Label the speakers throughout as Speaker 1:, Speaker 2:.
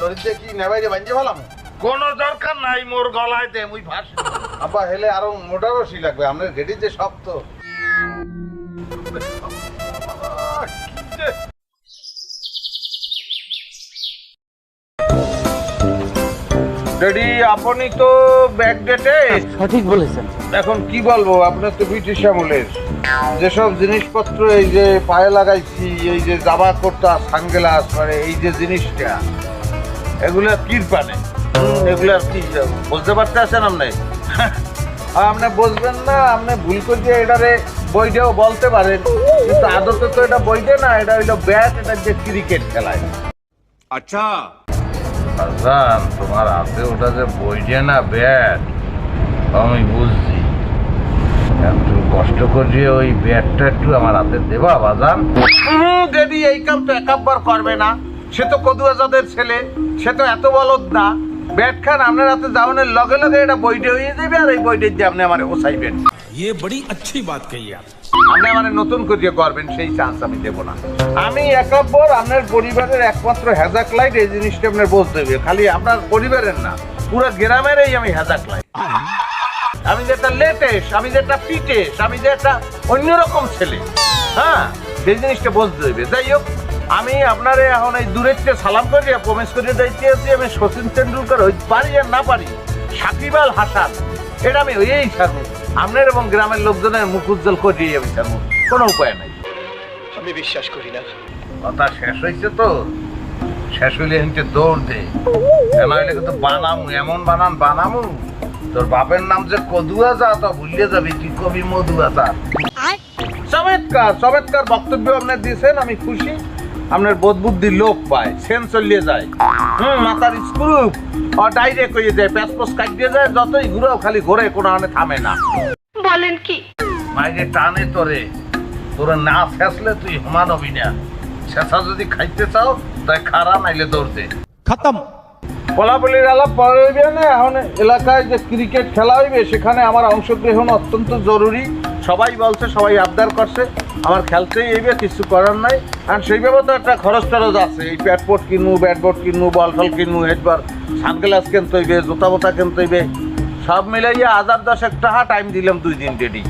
Speaker 1: দরিদ্রে কি নেবাইরে বাঞ্জে ফেলাম
Speaker 2: কোনো দরকার নাই মোর গলায় দে মুই ভাস।
Speaker 1: আব্বা হেলে আরও মোটা রশি লাগবে আপনার গেটির যে শক্ত
Speaker 2: ড্যাডি আপনি তো ব্যাক ব্যাকডেটে
Speaker 3: সঠিক বলেছেন।
Speaker 2: এখন কি বলব আপনার তো ব্রিটিশ আমলের। যেসব জিনিসপত্র এই যে পায়ে লাগাইছি এই যে জামা কর্তা সানগ্লাস মানে এই যে জিনিসটা এগুলা কির পানে? এগুলা কি বলতে পারতেছেন আপনি? হ্যাঁ, আপনি বুঝবেন না আপনি ভুল করে এটারে বইটাও বলতে পারেন। কিন্তু আদতে তো এটা বইটা না এটা হইল ব্যাট এটা যে ক্রিকেট খেলায়।
Speaker 4: আচ্ছা
Speaker 2: হাসান তোমার হাতে ওটা যে বইটে না ব্যাট, আমি বুঝছি। একটু কষ্ট করিয়ে ওই ব্যাটটা একটু আমার হাতে দেবা বাজান দেদি এই কাম তো একাব্বার করবে না। সে তো কদুয়াজাদের ছেলে, সে তো এত বলদ না। ব্যাট খান আপনার হাতে যাওয়ানের লগে লগে এটা বইটে হয়ে যাবে আর এই বইটে দিয়ে আপনি আমার ওসাইবেন
Speaker 4: ये बड़ी अच्छी बात कही आप
Speaker 2: আপনি আমার নতুন করিয়ে করবেন সেই চান্স আমি দেবো না আমি একাব্বর আপনার পরিবারের একমাত্র হেজাক লাইট এই জিনিসটা আপনার বলতে হবে খালি আপনার পরিবারের না পুরো গ্রামেরই আমি হেজাক লাইট আমি যেটা লেটেস্ট আমি যেটা পিটেস আমি যে একটা অন্যরকম ছেলে হ্যাঁ সেই জিনিসটা বলতে হইবে যাই হোক আমি আপনার এখন এই দূরের সালাম করিয়া প্রমেশ করিয়ে দিতে আছি আমি সচিন তেন্ডুলকার হই পারি আর না পারি সাকিব আল হাসান এটা আমি হইয়েই থাকব আপনার এবং গ্রামের লোকজনের মুখ উজ্জ্বল করিয়ে আমি থাকব কোনো উপায় নাই।
Speaker 5: আমি বিশ্বাস করি না।
Speaker 2: কথা শেষ হয়েছে তো? শেষ হইলে হিনতে দৌড় দে। কেন হইলে কিন্তু বানামু এমন বানান বানামু। তোর বাপের নাম যে কদুয়া যা তা ভুলিয়ে যাবি কি কবি মধুয়া যা চমৎকার চমৎকার বক্তব্য আপনার দিয়েছেন আমি খুশি। আপনার বোধ বুদ্ধি লোক পায় সেন চলিয়ে যায়। হুম মাথার ডাইরেক্ট হয়ে যায় প্যাসপোস যায় যতই ঘুরেও খালি কোনো আনে থামে না।
Speaker 6: বলেন কি?
Speaker 2: টানে তোরে। না ফেসলে তুই হুমান হবি না। শেষা যদি খাইতে চাও তাই খারা নাইলে দৌড়তে।
Speaker 4: খতম।
Speaker 2: বলাবলির আলাপ হইবে না এখন এলাকায় যে ক্রিকেট খেলা হইবে সেখানে আমার অংশগ্রহণ অত্যন্ত জরুরি। সবাই বলছে সবাই আবদার করছে। আমার খেলতেই এইবে কিছু করার নাই। কারণ সেইভাবে তো একটা খরচ টরচ আছে। এই প্যাটবোর্ড কিনবো ব্যাটবোর্ড কিনবো বল ফল কিনবো হেডবার সানগ্লাস কিনতে হইবে জুতা বোতা কিনতে হইবে। সব মিলাইয়া হাজার দশেক টাকা টাইম দিলাম দুই দিন ডেডি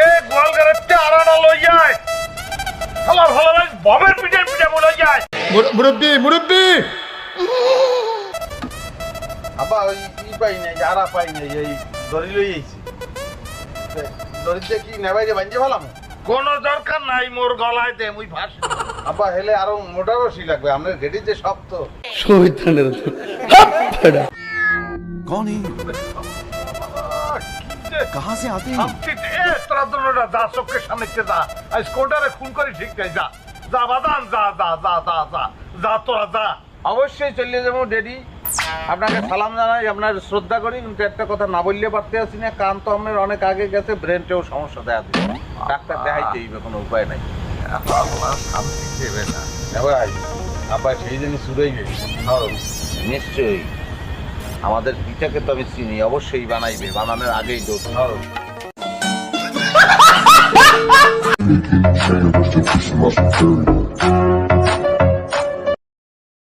Speaker 2: এ যায়।
Speaker 1: আবার পাই নাই এই দড়ি লই আইছি দরিদ্রে কি নেবাইরে বাঞ্জে ভালাম
Speaker 2: কোনো দরকার নাই মোর গলায় দে মুই ভাস
Speaker 1: আব্বা হেলে আরো মোটা রশি লাগবে আপনার গেটির যে শক্ত
Speaker 4: कौन है कहाँ से आते हैं
Speaker 2: সবকিছু এ তোরা দুটোটা যা চোখের সামনে কে যা আজ কোটারে খুন করে ঠিক নাই যা যা বাদান যা যা যা যা যা যা তোরা যা অবশ্যই চলে যাবো ডেডি আপনাকে সালাম জানাই, আপনার শ্রদ্ধা করি। কিন্তু একটা কথা না বললে পারতে আছি না। কান তো আপনার অনেক আগে গেছে, ব্রেনটেও সমস্যা দেখা দিচ্ছে ডাক্তার দেখাইতে হইবে, কোনো উপায় নাই।
Speaker 1: আব্বা, সেই জিনিস গেছে।
Speaker 2: নিশ্চয়ই। আমাদের পিঠাকে তো আমি চিনি, অবশ্যই বানাইবে। বানানোর আগেই দোষ, ধরো।
Speaker 7: Making period.